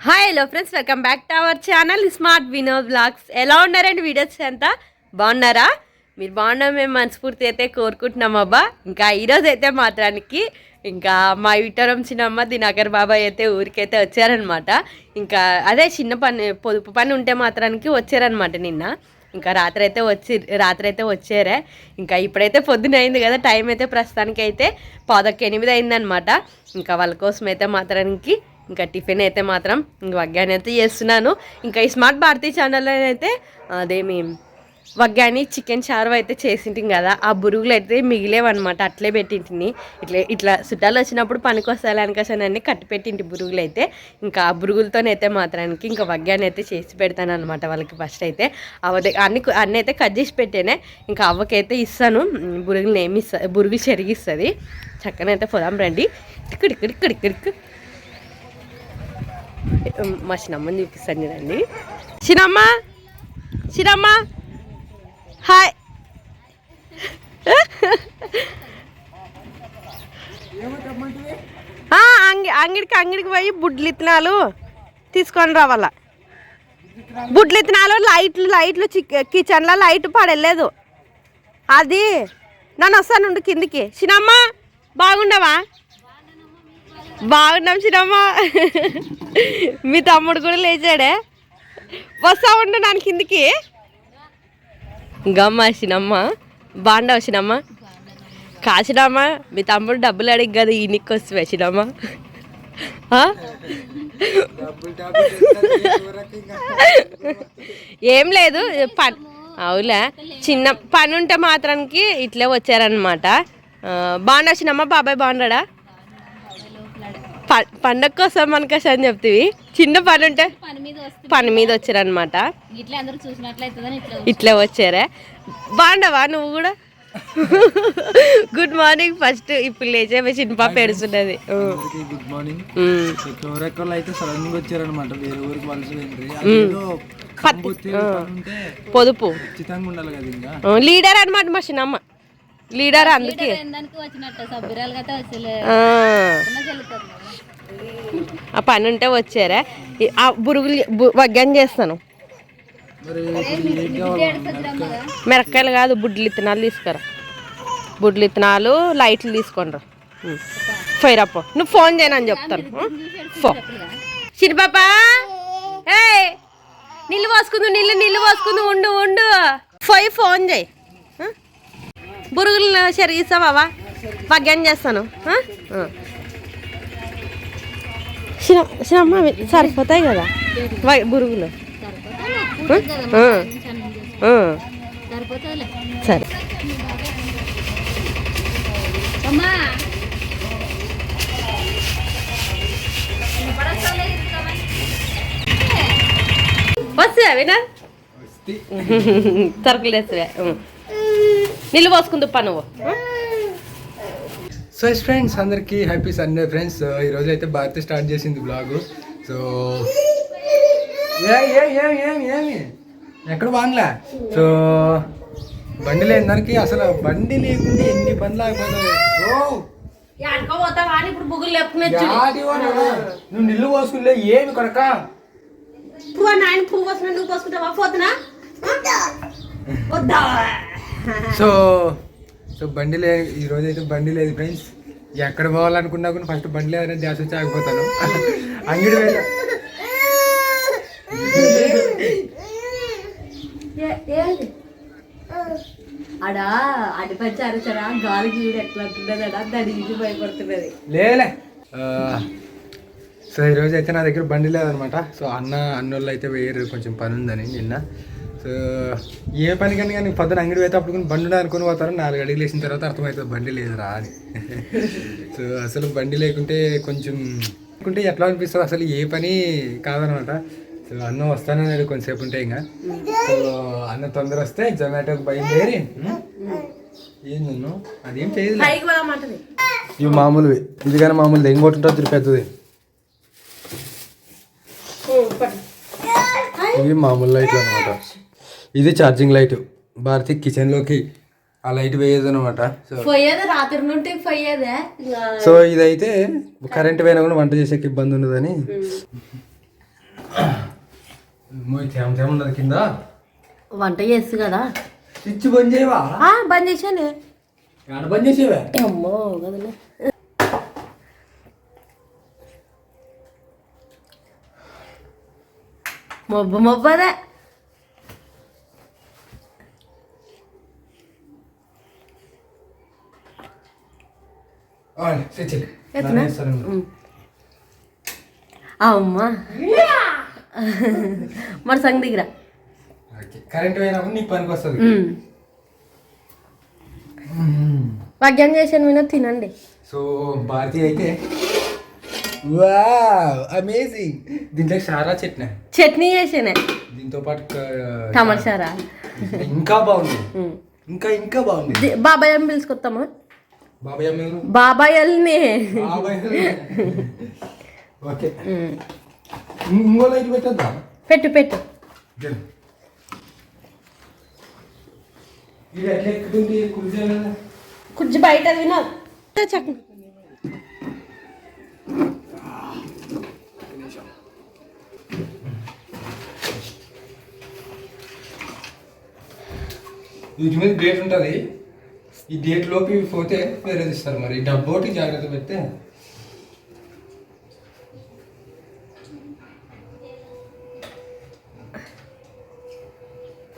Hi hello friends welcome back to our channel smart Vinod vlogs ఎలా ఉన్నారండి videos అంతా? బాగున్నారా? మీరు బాగున్నా మేము మనస్ఫూర్తి అయితే కోరుకుంటున్నాం అబ్బా. ఇంకా ఈరోజు అయితే మాత్రానికి ఇంకా మా ఇటరం చిన్నమ్మ దినాకర్ బాబాయ్ అయితే ఊరికైతే వచ్చారనమాట ఇంకా అదే చిన్న పని పొదుపు పని ఉంటే మాత్రానికి వచ్చారనమాట నిన్న. ఇంకా రాత్రి అయితే వచ్చి రాత్రి అయితే వచ్చారే. ఇంకా ఇప్పుడైతే పొద్దున అయింది కదా టైం అయితే ప్రస్తుతానికి అయితే పాదొక్క ఎనిమిది అయిందనమాట ఇంకా వాళ్ళ కోసం అయితే మాత్రానికి ఇంకా టిఫిన్ అయితే మాత్రం ఇంక వగ్గాని అయితే చేస్తున్నాను. ఇంకా ఈ స్మార్ట్ భారతీ ఛానల్లో అయితే అదేమి వగ్గాని చికెన్ చారు అయితే చేసింటిం కదా. ఆ బురుగులు అయితే మిగిలేవన్నమాట. అట్లే పెట్టింటిని. ఇట్లా ఇట్లా చుట్టాలు వచ్చినప్పుడు పనికొస్తాయి అనుకోసానని కట్టి పెట్టింటి బురుగులు అయితే. ఇంకా ఆ బురుగులతోనైతే మాత్రానికి ఇంకా వగ్గాని అయితే చేసి పెడతాను అనమాట వాళ్ళకి ఫస్ట్ అయితే. అవదే అన్ని అన్నీ అయితే కట్ చేసి పెట్టేనే ఇంకా అవ్వకైతే ఇస్తాను. బురుగులు ఏమి ఇస్తా బురుగులు చెరిగిస్తుంది. చక్కనైతే పోదాం రండి. ఇక్కడ ఇక్కడ ఇక్కడ ఇక్కడ మా చిన్నమ్మని చూపిస్తాను నేనండి చిన్నమ్మ చిన్నమ్మ. హాయ్. అంగి అంగిడికి అంగిడికి పోయి బుడ్లు ఇత్తనాలు తీసుకొని రావాలా. బుడ్లు ఇత్తనాలు లైట్లు లైట్లు చిక్- కిచెన్లో లైట్ పడలేదు. అది నన్ను వస్తానుండు కిందికి. చిన్నమ్మ బాగుండవా? బాగున్నాం చిన్నమ్మ. మీ తమ్ముడు కూడా లేచాడే. వస్తా ఉండు నాన్న కిందికి. గమ్మ చిన్నమ్మ. బాగుండవు చిన్నమ్మ? కాసినమ్మా మీ తమ్ముడు డబ్బులు అడిగి కదా ఈయనకి వస్తే చిన్నమ్మ. ఏం లేదు పని అవులే. చిన్న పని ఉంటే మాత్రానికి ఇట్లే వచ్చారనమాట బాగుండా చిన్నమ్మ? బాబాయ్ బాగున్నాడా? పండగ కోసం మనకష అని చెప్తివి. చిన్న పని ఉంటే పని మీద వస్తే పని మీద వచ్చారనమాట ఇట్లా వచ్చారే. బాగుండవా నువ్వు కూడా? గుడ్ మార్నింగ్ ఫస్ట్ ఇప్పుడు లేచే చిన్న పాప ఏడుస్తున్నది. గుడ్ మార్నింగ్ అయితే సడన్గా వచ్చారనమాట వేరే ఊరికి పొదుపు. ఖచ్చితంగా ఉండాలి కదా లీడర్ అనమాట మా చిన్నమ్మ. లీడర్ అందుకే. ఆ, చెల్లుతుంది ఆ పని ఉంటే వచ్చారా? ఆ బురుగులు వగ్గని చేస్తాను. మరి ఇప్పుడు ఏం కావాలి? మిరపకాయలు కాదు బుడ్లు ఇత్తనాలు తీసుకురా. బుడ్లు ఇత్తనాలు లైట్లు తీసుకొనిరా. ఫైరప్ప నువ్వు ఫోన్ చేయనని చెప్తాను. ఫోన్ చిన్న పాప. ఏ నీళ్ళు పోసుకుందు నీళ్ళు నీళ్ళు పోసుకుందు ఉండు ఉండు. పోయి ఫోన్ చేయి. బురుగులు చేస్తాను. ఆ? ఆ. చిన్న చిన్నమ్మ అవి సరిపోతాయి కదా? వై- బురుగులు. సరే. వస్తావా వినా? సరుకులు వేస్తావా నీళ్ళు పోసుకుందు పా నువ్వు? సో ఫ్రెండ్స్ అందరికి హ్యాపీ సండే ఫ్రెండ్స్ ఈ రోజు అయితే భారతి స్టార్ట్ చేసింది బ్లాగ్ సో ఏ ఏ ఏం ఏం ఏమి ఎక్కడ బాగుందిలే సో బండి లేని దానికి అసలు బండి లేకుండా ఎన్ని బండ్లు ఆగిపోతాయి? నువ్వు నిల్లు పోసుకుంటే ఏమి పోసుకున్నా నువ్వు పోసుకుంటావా? పోతున్నా? వద్దా సో సో బండి లేదు ఈ రోజు అయితే బండి లేదు ఫ్రెండ్స్. ఎక్కడ పోవాలనుకున్నా కూడా ఫస్ట్ బండి లేదని ధ్యాస వచ్చి ఆగిపోతాను. అంగిడి వెళ్ళ అడా అడిపచ్చి గాలి గీడు ఎట్లా దాని ఇది భయపడుతున్నది. లేలే సో ఈరోజు అయితే నా దగ్గర బండి లేదనమాట. సో అన్న అన్నోళ్ళు అయితే వేయరు కొంచెం పని ఉందని నిన్న. ఏ పని కానీ కానీ పొద్దున అంగడి పోతే అప్పుడు బండి ఉండే అనుకుని పోతారు. నాలుగు అడుగులు వేసిన తర్వాత అర్థమవుతుంది బండి లేదురా అని. సో అసలు బండి లేకుంటే కొంచెం లేకుంటే ఎట్లా అనిపిస్తుంది? అసలు ఏ పని కాదనమాట. సో అన్న వస్తానన్నాడు కొంతసేపు ఉంటే ఇంకా. సో అన్న తొందర వస్తే జొమాటోకి బయలుదేరి ఏం నన్ను అదేం చేయదు ఇవి మామూలువి. ఇది కానీ మామూలుది ఇంకోటి తిరిగి పెద్దది ఇవి మామూలు లైట్లు అనమాట ఇది ఛార్జింగ్ లైట్ భారతి కిచెన్లోకి ఆ లైట్ వేయదు అనమాట రాత్రి నుండి సో ఇదైతే కరెంట్ పోయినా కూడా వంట చేసేకి ఇబ్బంది ఉండదని. తేమ తేమ ఉన్నది కింద. వంట చేస్తు కదా. స్విచ్ బంద్ చేయవా? ఆ, బంద్ ఆడ బంద్ చేసేవా? అమ్మో కదలే. మొబ్బ మొబ్బదే స్విచ్ ఎత్తునా? ఉమ్. అమ్మా. మరి సంగ దిగిరా కరెంట్ పోయినప్పుడు నీకు పనికి వస్తుంది. భాగ్యం చేశాను విన తినండి. సో భారతి అయితే వావ్ అమేజింగ్ దీంట్లో సారా చట్నీ. చట్నీ చేసానే దీంతో పాటు టమాటారా ఇంకా బాగుంది. ఇంకా ఇంకా బాగుంది. బాబాయ్ అని పిలుచుకొస్తామా. బాబాయ్ అమ్మ ఎవరు బాబాయ్ వాళ్ళని బాబాయ్ ఓకే ఇంకో లైట్ పెట్టద్దా పెట్టు పెట్టు ఇది ఎట్లా ఎక్కుతుంది కుర్చీ కుర్చీ బయట వినో చక్క వీటి మీద డేట్ ఉంటుంది ఈ డేట్ లోపు ఇవి పోతే వేరేది ఇస్తారు మరి డబ్బోటి జాగ్రత్త పెడితే.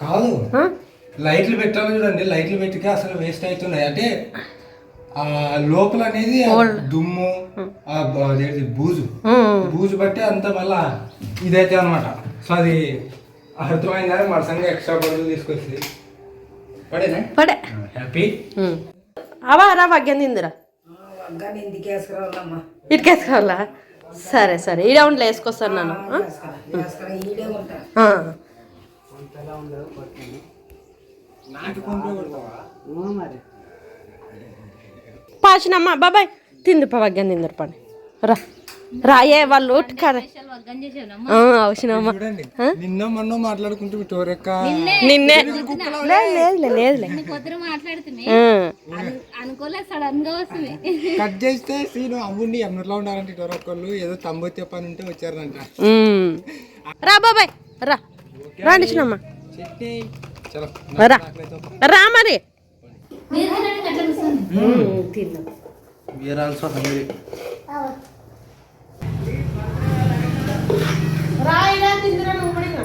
కాదు? లైట్లు పెట్టాలి చూడండి. లైట్లు పెట్టికే అసలు వేస్ట్ అవుతున్నాయి. అంటే ఆ లోపల అనేది దుమ్ము అదేంటి బూజు. బూజు బట్టి అంత మళ్ళా ఇదైతే అనమాట సో అది అర్థమైందని మరసంగా ఎక్స్ట్రా బదులు తీసుకొచ్చింది పడే. హ్యాపీ? ఉమ్. అవా రా భాగ్యం తిందిరా ఇటుకేసుకోవాలా సరే సరే. ఈ రౌండ్లో వేసుకొస్తాను నన్ను. పాచినమ్మా బాబాయ్. తిందు భాగ్యం తిందరు పని. రా. రాయే వాళ్ళు అవసరమ్మా చూడండి. నిన్న మొన్న మాట్లాడుకుంటూ టోరెక్క నిన్నే. లేదు లేదు కట్ చేస్తే సీను అమ్ముండి ఎన్నట్లో ఉన్నారంటే టోరెక్కళ్ళు ఏదో తంబోతి పని ఉంటే వచ్చారంట. రా బాబాయ్ రా. రండి చిన్నమ్మ రా. రా మరి. తిందాం వీఆర్ ఆల్సో హంగ్రీ రాయిరా తిందిరా నువ్వు కూడా ఇంకా.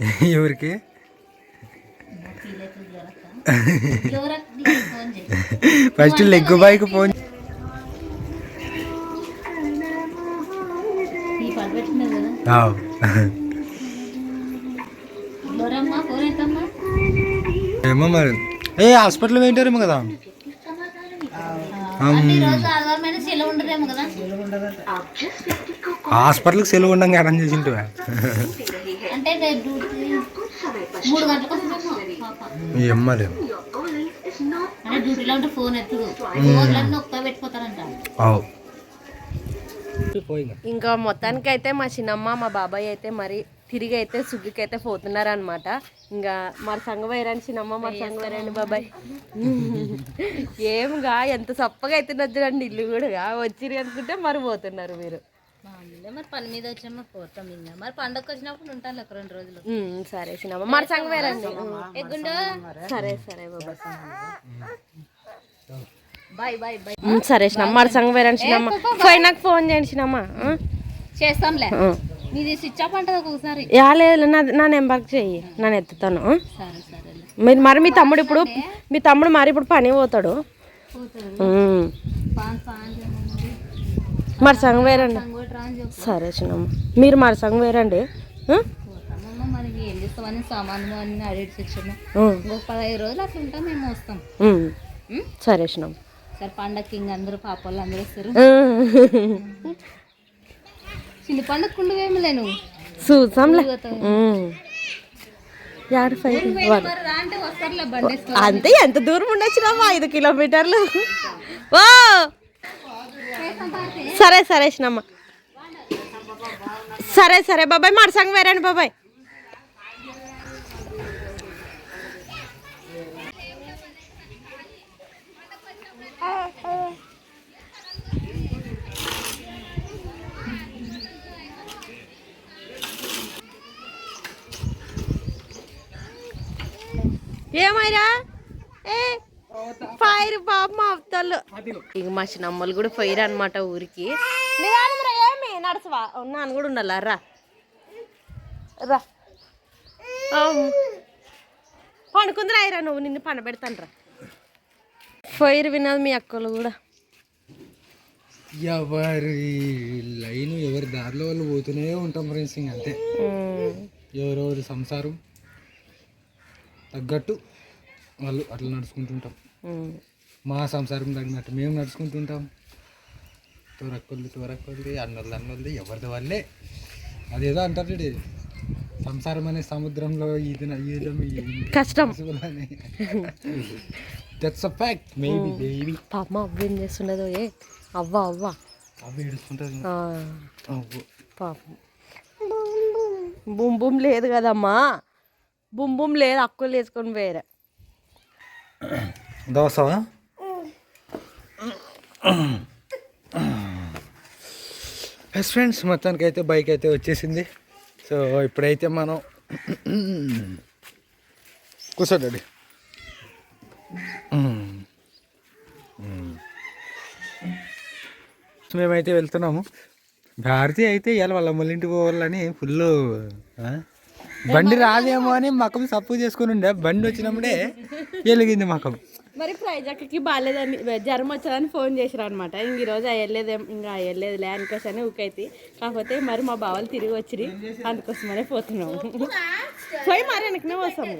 ఎవరికి? ఫస్ట్ లెగ్ బాయ్కి ఫోన్ ఏమో మరి. ఏ హాస్పిటల్ పోయింటారేమో కదా. సెలవు ఉండదేమో కదా? హాస్పిటల్కి సెలవు ఉండంగా అరేంజ్ చేసింటు అంటే మూడు గంటలకు వస్తుందేమో. పాప ఎమ్మలే అంటే డ్యూటీలో ఉంటే ఫోన్ ఎత్తుడు ఫోన్లన్నీ నొక్క పెట్టిపోతారంట అవు. ఇంకా మొత్తానికి అయితే మా చిన్నమ్మ మా బాబాయ్ అయితే మరి తిరిగి అయితే సుగ్గికి అయితే పోతున్నారనమాట ఇంకా మరి సంగ వైరాని చిన్నమ్మ మరి సంగ వైరాని బాబాయ్. ఏమిగా ఎంత చప్పగా అయితే చూడండి ఇల్లు కూడా. వచ్చిరు అనుకుంటే మరి పోతున్నారు మీరు. మరి పని మీద వచ్చినా పోతాం ఇంకా. మరి పండగకి వచ్చినప్పుడు ఉంటాను ఒక రెండు రోజులు. సరే చిన్నమ్మ. మరి సంగ వేరండి ఎగ్గుండో? సరే సరే బాబా బాయ్ బాయ్ బాయ్. సరే చిన్నమ్మ. మరి సంగ వేరండి చిన్నమ్మ. పోయి నాకు ఫోన్ చేయండి చిన్నమ్మ? చేస్తాంలే. నీది స్విచ్ ఆఫ్ అంటది ఒక్కొక్కసారి. యా లేదు నా నా నెంబర్కి చెయ్యి. నేను ఎత్తుతాను? సరే మీరు మరి మీ తమ్ముడు ఇప్పుడు మీ తమ్ముడు మరి ఇప్పుడు పని పోతాడు. పోతుంది ఉమ్. Pan pan చేయమన్నది. మరి సంగ వేరండి. సంగోటి రా అని చెప్పు. సరే చిన్నమ్మ. మీరు మరి సంగ వేరండి. ఆ? పోతామమ్మ మరి ఏం చేస్తామని సామాన్లు అన్ని అడిగి తెచ్చాము ఉమ్, ఇంకొక పదహైదు రోజులు అట్లా ఉంటాం మేము వస్తాం. ఉమ్. ఉమ్? సరే చిన్నమ్మ. సరే పండగకి ఇంక అందరూ పాప వాళ్ళు అందరూ వస్తారు. ఉమ్. చిన్న నువ్వు చూసాంలే. అంతే ఎంత దూరం ఉండొచ్చినామా ఐదు కిలోమీటర్లు ఓ సరే సరే సరే సరే బాబాయ్ మాట సంగ వేరండి బాబాయ్ ఏమైరా? ఏ? ఫైర్ బాబు మా అవతలు ఇక మా చిన్నమ్మలు కూడా పోయిరు అనమాట ఊరికి. ఏమి? నడుసవా నాన్న కూడా ఉండాలా? రా. రా. పండుకుంది రాయిరా నువ్వు నిన్ను పండబెడతాను రా. పోయిరు వినదు మీ అక్కలు కూడా. ఎవరి లైన్ ఎవరి దారిలో వాళ్ళు పోతూనే ఉంటాం ఫ్రెండ్స్ అంతే. ఎవరెవరి సంసారం? తగ్గట్టు వాళ్ళు అట్లా నడుచుకుంటుంటాం. మా సంసారం తగినట్టు మేము నడుచుకుంటుంటాం. తోరక్కొల్ది తోరక్కొల్ది అన్నోళ్ళది అన్నోళ్ళది ఎవరిది వాళ్ళే. అదేదో అంటారు సంసారం అనే సముద్రంలో ఇది ఈదం కష్టం. That's a fact maybe baby పాప అవ్వ ఏం చేస్తుండదో ఏ? అవ్వ అవ్వ. అవి ఏడుస్తుంటుంది. అవ్వు. పాపం. బుమ్ బుమ్ లేదు కదమ్మా. బుమ్ బుమ్ లేదు అక్కులు వేసుకొని వేరే దోశ ఎస్ ఫ్రెండ్స్ మొత్తానికి అయితే బైక్ అయితే వచ్చేసింది. సో ఇప్పుడైతే మనం కూర్చోండి మేమైతే వెళ్తున్నాము. భారతి అయితే ఇవాళ వాళ్ళ అమ్మల ఇంటికి పోవాలని ఫుల్ బండి రాదేమో అని మకం సప్పు చేసుకుని ఉండే. బండి వచ్చినప్పుడే వెలిగింది మకం. మరి ప్రైజక్కకి బాగాలేదని జ్వరం వచ్చేదని ఫోన్ చేసిరు అనమాట ఇంక ఈరోజు వెళ్ళలేదేం ఇంకా వెళ్ళలేదులే అనుకోసని ఊకైతే. కాకపోతే మరి మా బావలు తిరిగి వచ్చిరి. అందుకోసమనే పోతున్నాము. పోయి మరి వెనకనే వస్తాం